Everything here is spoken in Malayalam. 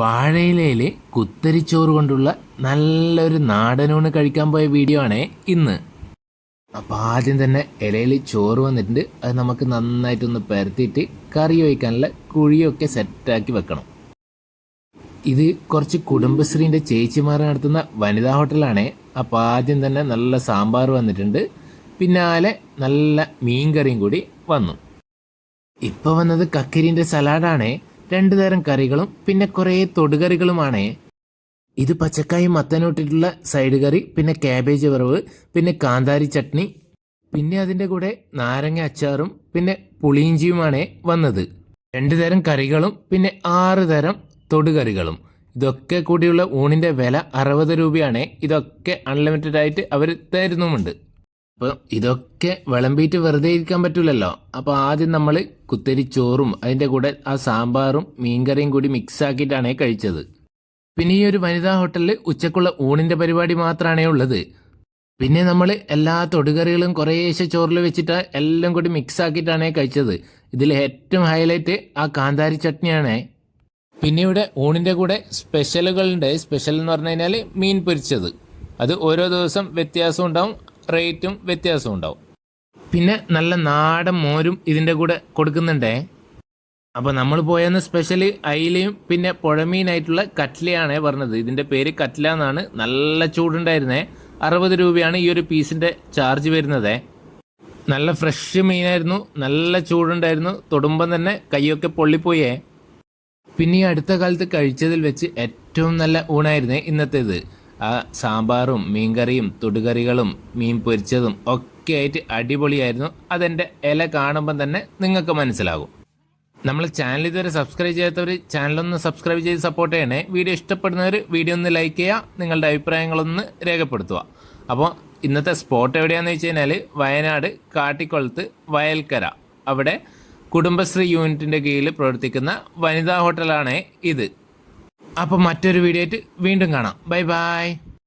വാഴയിലയിൽ കുത്തരിച്ചോറ് കൊണ്ടുള്ള നല്ലൊരു നാടനൂണ് കഴിക്കാൻ പോയ വീഡിയോ ആണ് ഇന്ന്. അപ്പോൾ ആദ്യം തന്നെ ഇലയിൽ ചോറ് വന്നിട്ടുണ്ട്. അത് നമുക്ക് നന്നായിട്ടൊന്ന് പരത്തിയിട്ട് കറി വയ്ക്കാനുള്ള കുഴിയൊക്കെ സെറ്റാക്കി വെക്കണം. ഇത് കുറച്ച് കുടുംബശ്രീന്റെ ചേച്ചിമാർ നടത്തുന്ന വനിതാ ഹോട്ടലാണ്. അപ്പോൾ ആദ്യം തന്നെ നല്ല സാമ്പാർ വന്നിട്ടുണ്ട്. പിന്നാലെ നല്ല മീൻ കറിയും കൂടി വന്നു. ഇപ്പൊ വന്നത് കക്കരിന്റെ സലാഡാണ്. രണ്ടു തരം കറികളും പിന്നെ കുറേ തൊടുകറികളുമാണ്. ഇത് പച്ചക്കായും മത്തനോട്ടിട്ടുള്ള സൈഡ് കറി പിന്നെ ക്യാബേജ് വറവ് പിന്നെ കാന്താരി ചട്നി പിന്നെ അതിന്റെ കൂടെ നാരങ്ങ അച്ചാറും പിന്നെ പുളിയിഞ്ചിയുമാണ് വന്നത്. രണ്ടു തരം കറികളും പിന്നെ ആറ് തരം തൊടുകറികളും. ഇതൊക്കെ കൂടിയുള്ള ഊണിന്റെ വില അറുപത് രൂപയാണ്. ഇതൊക്കെ അൺലിമിറ്റഡ് ആയിട്ട് അവർ തരുന്നുമുണ്ട്. അപ്പോൾ ഇതൊക്കെ വിളമ്പിയിട്ട് വെറുതെ ഇരിക്കാൻ പറ്റില്ലല്ലോ അപ്പോൾ ആദ്യം നമ്മൾ കുത്തരി ചോറും അതിന്റെ കൂടെ ആ സാമ്പാറും മീൻകറിയും കൂടി മിക്സ് ആക്കിയിട്ടാണ് കഴിച്ചത്. പിന്നെ ഈ ഒരു വനിതാ ഹോട്ടലിൽ ഉച്ചക്കുള്ള ഊണിന്റെ പരിപാടി മാത്രമാണേ ഉള്ളത്. പിന്നെ നമ്മൾ എല്ലാ തൊടുകറികളും കുറേശ്ശെ ചോറിൽ വെച്ചിട്ട് എല്ലാം കൂടി മിക്സ് ആക്കിയിട്ടാണ് കഴിച്ചത്. ഇതിൽ ഏറ്റവും ഹൈലൈറ്റ് ആ കാന്താരി ചട്നിയാണ്. പിന്നെ ഇവിടെ ഊണിന്റെ കൂടെ സ്പെഷ്യലുകളുണ്ട് സ്പെഷ്യൽ എന്ന് പറഞ്ഞു കഴിഞ്ഞാൽ മീൻ പൊരിച്ചത്. അത് ഓരോ ദിവസം വ്യത്യാസം ഉണ്ടാവും. റേറ്റും വ്യത്യാസം ഉണ്ടാവും. പിന്നെ നല്ല നാടൻ മോരും ഇതിന്റെ കൂടെ കൊടുക്കുന്നുണ്ടേ. അപ്പോൾ നമ്മൾ പോയെന്ന് സ്പെഷ്യലി അയിലയും പിന്നെ പുഴമീനായിട്ടുള്ള കറ്റ്ലയാണ് പറഞ്ഞത്. ഇതിന്റെ പേര് കറ്റ്ല എന്നാണ്. നല്ല ചൂടുണ്ടായിരുന്നേ. അറുപത് രൂപയാണ് ഈ ഒരു പീസിന്റെ ചാർജ് വരുന്നത്. നല്ല ഫ്രഷ് മീനായിരുന്നു. നല്ല ചൂടുണ്ടായിരുന്നു. തൊടുമ്പം തന്നെ കൈയൊക്കെ പൊള്ളിപ്പോയേ. പിന്നെ ഈ അടുത്ത കാലത്ത് കഴിച്ചതിൽ വെച്ച് ഏറ്റവും നല്ല ഊണായിരുന്നേ ഇന്നത്തേത്. ആ സാമ്പാറും മീൻകറിയും തൊടുകറികളും മീൻ പൊരിച്ചതും ഒക്കെ ആയിട്ട് അടിപൊളിയായിരുന്നു. അതെന്റെ ഇല കാണുമ്പം തന്നെ നിങ്ങൾക്ക് മനസ്സിലാകും. നമ്മൾ ചാനൽ ഇതുവരെ സബ്സ്ക്രൈബ് ചെയ്യാത്തവർ ചാനലൊന്ന് സബ്സ്ക്രൈബ് ചെയ്ത് സപ്പോർട്ട് ചെയ്യണേ. വീഡിയോ ഇഷ്ടപ്പെടുന്നവർ വീഡിയോ ഒന്ന് ലൈക്ക് ചെയ്യുക നിങ്ങളുടെ അഭിപ്രായങ്ങളൊന്ന് രേഖപ്പെടുത്തുക. അപ്പോൾ ഇന്നത്തെ സ്പോട്ട് എവിടെയാണെന്ന് വെച്ച് കഴിഞ്ഞാൽ വയനാട് കാട്ടിക്കുളത്ത് വയൽക്കര. അവിടെ കുടുംബശ്രീ യൂണിറ്റിന്റെ കീഴിൽ പ്രവർത്തിക്കുന്ന വനിതാ ഹോട്ടലാണ് ഇത്. അപ്പോൾ മറ്റൊരു വീഡിയോ ആയിട്ട് വീണ്ടും കാണാം. Bye bye